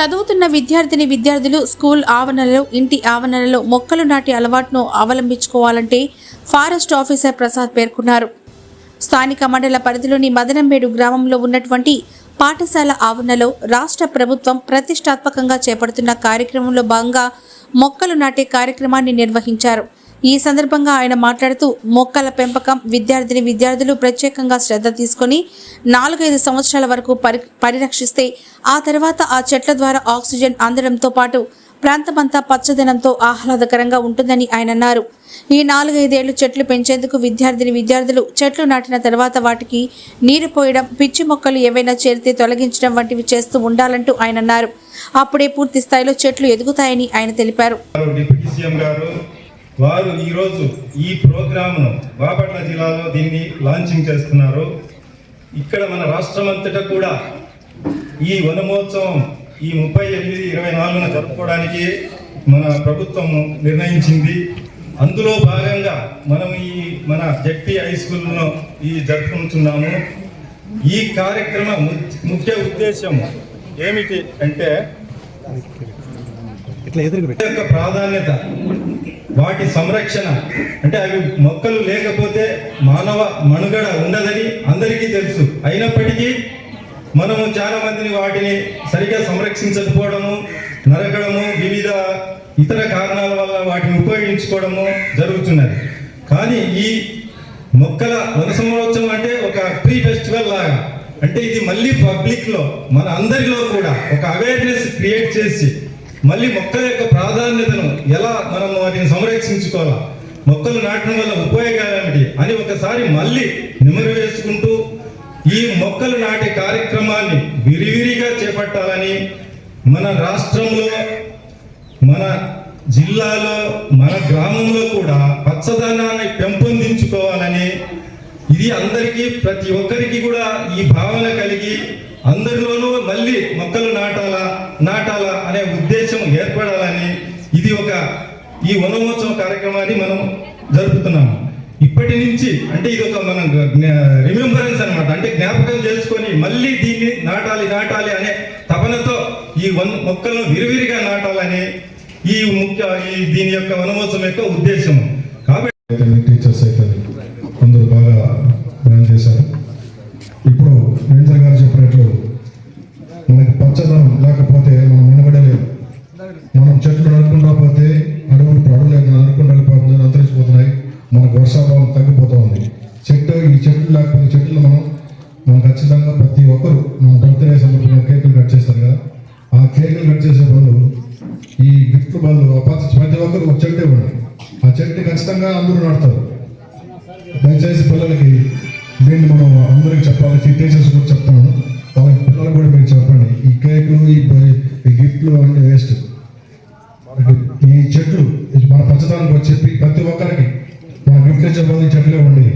చదువుతున్న విద్యార్థిని విద్యార్థులు స్కూల్ ఆవరణలో ఇంటి ఆవరణలో మొక్కలు నాటి అలవాటును అవలంబించుకోవాలంటే ఫారెస్ట్ ఆఫీసర్ ప్రసాద్ పేర్కొన్నారు. స్థానిక మండల పరిధిలోని మదనంబేడు గ్రామంలో ఉన్నటువంటి పాఠశాల ఆవరణలో రాష్ట్ర ప్రభుత్వం ప్రతిష్టాత్మకంగా చేపడుతున్న కార్యక్రమంలో భాగంగా మొక్కలు నాటే కార్యక్రమాన్ని నిర్వహించారు. ఈ సందర్భంగా ఆయన మాట్లాడుతూ మొక్కల పెంపకం విద్యార్థిని విద్యార్థులు ప్రత్యేకంగా శ్రద్ధ తీసుకొని నాలుగైదు సంవత్సరాల వరకు పరి పరిరక్షిస్తే ఆ తర్వాత ఆ చెట్ల ద్వారా ఆక్సిజన్ అందడంతో పాటు ప్రాంతమంతా పచ్చదనంతో ఆహ్లాదకరంగా ఉంటుందని ఆయన అన్నారు. ఈ నాలుగైదేళ్ళు చెట్లు పెంచేందుకు విద్యార్థిని విద్యార్థులు చెట్లు నాటిన తర్వాత వాటికి నీరు పోయడం పిచ్చి మొక్కలు ఏవైనా చేరితే తొలగించడం వంటివి చేస్తూ ఉండాలంటూ ఆయన అన్నారు. అప్పుడే పూర్తి స్థాయిలో చెట్లు ఎదుగుతాయని ఆయన తెలిపారు. డిప్యూటీ సీఎం గారు వారు ఈరోజు ఈ ప్రోగ్రామ్ను బాపట్ల జిల్లాలో దీన్ని లాంచింగ్ చేస్తున్నారు. ఇక్కడ మన రాష్ట్రం అంతటా కూడా ఈ వనమహోత్సవం ఈ ముప్పై ఎనిమిది ఇరవై నాలుగున జరుపుకోవడానికి మన ప్రభుత్వం నిర్ణయించింది. అందులో భాగంగా మనం ఈ మన జెడ్పీ హై స్కూల్లో ఈ జరుపుకుంటున్నాము. ఈ కార్యక్రమం ముఖ్య ఉద్దేశం ఏమిటి అంటే. యొక్క ప్రాధాన్యత వాటి సంరక్షణ. అంటే అవి మొక్కలు లేకపోతే మానవ మనుగడ ఉండదని అందరికీ తెలుసు. అయినప్పటికీ మనము చాలా మందిని వాటిని సరిగా సంరక్షించకపోవడము నరకడము వివిధ ఇతర కారణాల వల్ల వాటిని ఉపయోగించుకోవడము జరుగుతున్నది. కానీ ఈ మొక్కల వన సంవత్సరం అంటే ఒక ప్రీ ఫెస్టివల్ లాగా. అంటే ఇది మళ్ళీ పబ్లిక్లో మన అందరిలో కూడా ఒక అవేర్నెస్ క్రియేట్ చేసి మళ్ళీ మొక్కల యొక్క ప్రాధాన్యతను ఎలా మనం వాటిని సంరక్షించుకోవాలా? మొక్కలు నాటడం వల్ల ఉపయోగాలు ఏమిటి? అని ఒకసారి మళ్ళీ నిమరు వేసుకుంటూ ఈ మొక్కలు నాటే కార్యక్రమాన్ని విరివిరిగా చేపట్టాలని మన రాష్ట్రంలో మన జిల్లాలో మన గ్రామంలో కూడా పచ్చదనాన్ని పెంపొందించుకోవాలని ఇది అందరికీ ప్రతి ఒక్కరికి కూడా ఈ భావన కలిగి అందరిలోనూ మళ్ళీ మొక్కలు నాటాలా నాటాలా అనే ఉద్దేశం ఏర్పడాలని ఇది ఒక ఈ కార్యక్రమాన్ని మనం జరుపుతున్నాము ఇప్పటి నుంచి అంటే ఇది ఒక మనం రిమెంబరెన్స్ అనమాట అంటే జ్ఞాపకం చేసుకొని మళ్ళీ దీన్ని నాటాలి నాటాలి అనే తపనతో ఈ వన్ మొక్కలను విరివిరిగా నాటాలని ఈ ముఖ్య ఈ దీని యొక్క వనమోత్సవం యొక్క ఉద్దేశం కాబట్టి టీచర్స్ అయితే మనం ఖచ్చితంగా ప్రతి ఒక్కరు మన బర్త్డే సందర్భంగా కేకులు కట్ చేస్తారు కదా ఆ కేకులు కట్ చేసే బదులు ఈ గిఫ్ట్ వాళ్ళు ప్రతి ఒక్కరు ఒక చెట్టు ఇవ్వండి ఆ చెట్టు ఖచ్చితంగా అందరూ నాటుతారు. దయచేసి పిల్లలకి దీన్ని మనం అందరికి చెప్పాలి. టీచర్స్ కూడా చెప్తాను వాళ్ళ పిల్లలు కూడా మీరు చెప్పండి. ఈ కేకులు ఈ ఈ గిఫ్ట్లు అంటే వేస్ట్. ఈ చెట్లు ఇది మన పంచదానికి వచ్చి ప్రతి ఒక్కరికి మన గిఫ్ట్ ఇచ్చే బదులు ఈ చెట్లు ఇవ్వండి